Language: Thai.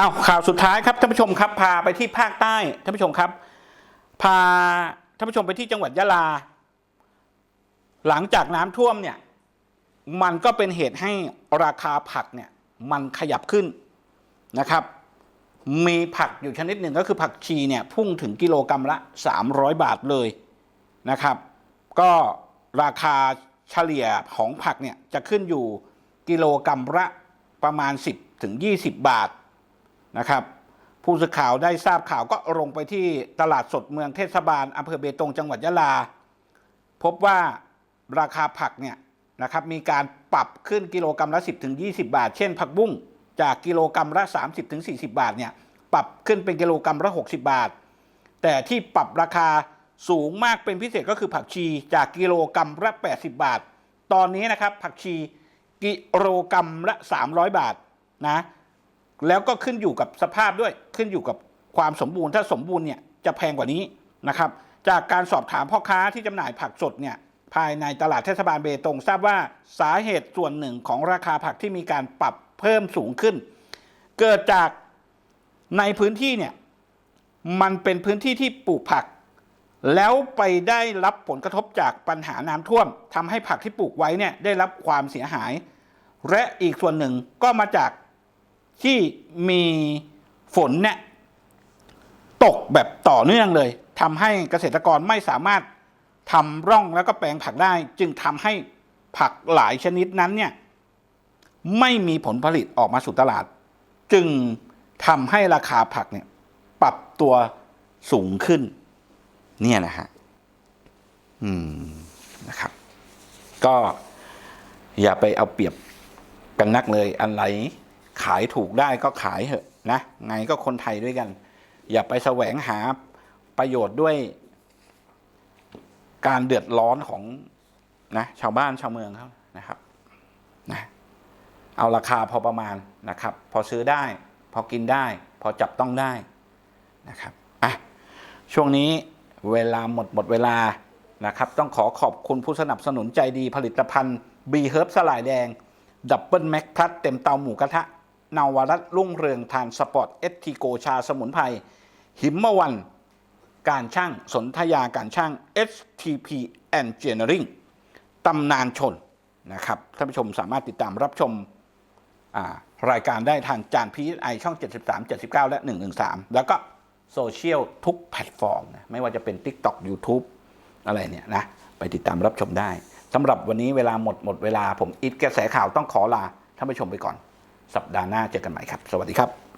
อ้าวข่าวสุดท้ายครับท่านผู้ชมครับพาไปที่ภาคใต้ท่านผู้ชมครับ พาท่านผู้ชมไปที่จังหวัดยะลา หลังจากน้ำท่วมเนี่ยมันก็เป็นเหตุให้ราคาผักเนี่ยมันขยับขึ้นนะครับ มีผักอยู่ชนิดหนึ่งก็คือผักชีเนี่ยพุ่งถึงกิโลกรรัมละ 300 บาทเลยนะครับ ก็ราคาเฉลี่ยของผักเนี่ยจะขึ้นอยู่กิโลกรรัมละประมาณ 10ถึง20 บาท นะครับผู้สื่อข่าวได้ทราบข่าวก็ลงไปที่ตลาดสดเมืองเทศบาลอำเภอเบตงจังหวัดยะลา พบว่าราคาผักเนี่ยนะครับมีการปรับขึ้นกิโลกรรัมละ 10ถึง20บาท เช่น ผักบุ้งจากกิโลกรรัมละ 30ถึง40บาทเนี่ยปรับขึ้นเป็นกิโลกรรัมละ 60 บาท แต่ที่ปรับราคาสูงมากเป็นพิเศษก็คือผักชีจากกิโลกรรัมละ80 บาท ตอนนี้นะครับผักชีกิโลกรรัมละ 300 บาทนะ แล้วก็ขึ้นอยู่กับสภาพด้วยขึ้นอยู่กับความสมบูรณ์ ถ้าสมบูรณ์เนี่ยจะแพงกว่านี้นะครับ จากการสอบถามพ่อค้าที่จำหน่ายผักสดเนี่ยภายในตลาดเทศบาลเบตงทราบว่าสาเหตุส่วนหนึ่งของราคาผักที่มีการปรับเพิ่มสูงขึ้น เกิดจากในพื้นที่เนี่ยมันเป็นพื้นที่ที่ปลูกผัก แล้วไปได้รับผลกระทบจากปัญหาน้ำท่วมทำให้ผักที่ปลูกไว้เนี่ยได้รับความเสียหาย และอีกส่วนหนึ่งก็มาจาก ที่มีฝนเนี่ยตกแบบต่อเนื่องเลยทำให้เกษตรกรไม่สามารถทำร่องแล้วก็แปลงผักได้ จึงทำให้ผักหลายชนิดนั้นเนี่ยไม่มีผลผลิตออกมาสู่ตลาด จึงทำให้ราคาผักเนี่ยปรับตัวสูงขึ้น เนี่ยนะฮะอืมนะครับ ก็อย่าไปเอาเปรียบกันนักเลยอะไร ขายถูกได้ก็ขายเถอะนะไงก็คนไทยด้วยกัน อย่าไปแสวงหาประโยชน์ด้วย การเดือดร้อนของนะชาวบ้านชาวเมืองเขานะครับนะเอาราคาพอประมาณนะครับ พอซื้อได้ พอกินได้ พอจับต้องได้นะครับอะช่วงนี้เวลาหมดหมดเวลานะครับ ต้องขอขอบคุณผู้สนับสนุนใจดีผลิตภัณฑ์บีเฮิร์บสลายแดง ดับเบิลแม็กพลัสเต็มเตาหมูกระทะ นาวรัตน์รุ่งเรืองทานสปอร์ตเอสทีโกชาสมุนไพรหิมมวัน การช่างสนธยาการช่าง STP Engineering ตำนานชนนะครับท่านผู้ชมสามารถติดตามรับชมรายการได้ทางจานพีไอช่อง 73 79 และ 113 แล้วก็โซเชียลทุกแพลตฟอร์มนะไม่ว่าจะเป็น TikTok YouTube อะไรเนี่ยนะ ไปติดตามรับชมได้สำหรับวันนี้เวลาหมดหมดเวลาผมอิดกระแสข่าวต้องขอลาท่านผู้ชมไปก่อน สัปดาห์หน้าเจอกันใหม่ครับ สวัสดีครับ